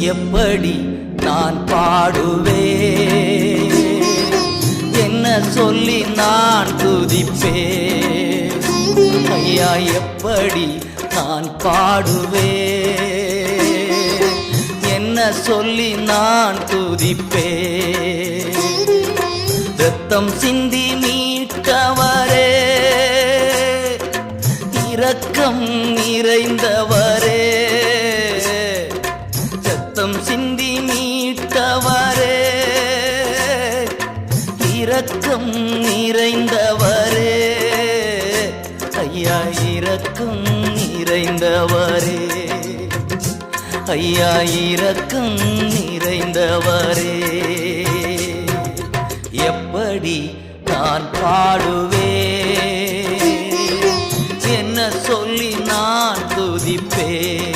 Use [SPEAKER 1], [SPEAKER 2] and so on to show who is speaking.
[SPEAKER 1] எப்படி நான் பாடுவேன்? என்ன சொல்லி நான் துதிப்பேன்? ஐயா எப்படி நான் பாடுவேன்? என்ன சொல்லி நான் துதிப்பேன்? ரத்தம் சிந்தி மீட்டவரே இரக்கம் நிறைந்தவரே இரக்கம் நிறைந்தவரே. ஐயா இரக்கம் நிறைந்தவரே. ஐயா இரக்கம் நிறைந்தவரே. எப்படி நான் பாடுவே என்ன சொல்லி நான் துதிப்பேன்?